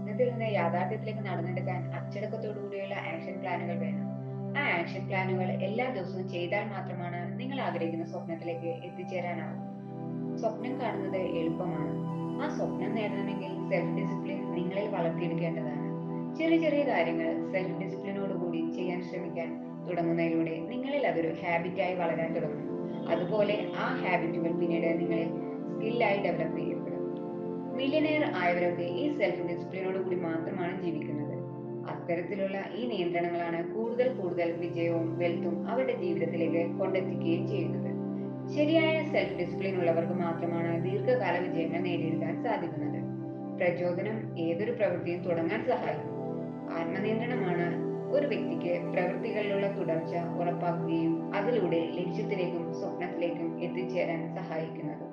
സ്വപ്നത്തിൽ നിന്ന് യാഥാർത്ഥ്യത്തിലേക്ക് നടന്നെടുക്കാൻ അച്ചടക്കത്തോടുകൂടിയുള്ള ആക്ഷൻ പ്ലാനുകൾ വേണം. ആ ആക്ഷൻ പ്ലാനുകൾ എല്ലാ ദിവസവും ചെയ്താൽ മാത്രമാണ് നിങ്ങൾ ആഗ്രഹിക്കുന്ന സ്വപ്നത്തിലേക്ക് എത്തിച്ചേരാനാവും. സ്വപ്നം കാണുന്നത് എളുപ്പമാണ്. ആ സ്വപ്നം നേടണമെങ്കിൽ സെൽഫ് ഡിസിപ്ലിൻ നിങ്ങളിൽ വളർത്തിയെടുക്കേണ്ടതാണ്. ചെറിയ ചെറിയ കാര്യങ്ങൾ സെൽഫ് ഡിസിപ്ലിനോട് കൂടി ചെയ്യാൻ ശ്രമിക്കാൻ തുടങ്ങുന്നതിലൂടെ നിങ്ങളിൽ അതൊരു ഹാബിറ്റായി വളരാൻ തുടങ്ങും. അതുപോലെ ആ ഹാബിറ്റുകൾ പിന്നീട് നിങ്ങളിൽ സ്കില്ലായി ഡെവലപ്പ് ചെയ്യപ്പെടും. മില്യനെയർ ആയവരൊക്കെ ഈ സെൽഫ് ഡിസിപ്ലിനോട് കൂടി മാത്രമാണ് ജീവിക്കുന്നത്. അത്തരത്തിലുള്ള ഈ നിയന്ത്രണങ്ങളാണ് കൂടുതൽ കൂടുതൽ വിജയവും വെൽത്തും അവരുടെ ജീവിതത്തിലേക്ക് കൊണ്ടെത്തിക്കുകയും ചെയ്യുന്നത്. ശരിയായ സെൽഫ് ഡിസിപ്ലിൻ ഉള്ളവർക്ക് മാത്രമാണ് ദീർഘകാല വിജയങ്ങൾ നേടിയെടുക്കാൻ സാധിക്കുന്നത്. പ്രചോദനം ഏതൊരു പ്രവൃത്തിയും തുടങ്ങാൻ സഹായിക്കും. ആത്മനിയന്ത്രണമാണ് ഒരു വ്യക്തിക്ക് പ്രവൃത്തികളിലുള്ള തുടർച്ച ഉറപ്പാക്കുകയും അതിലൂടെ ലക്ഷ്യത്തിലേക്കും സ്വപ്നത്തിലേക്കും എത്തിച്ചേരാൻ സഹായിക്കുന്നത്.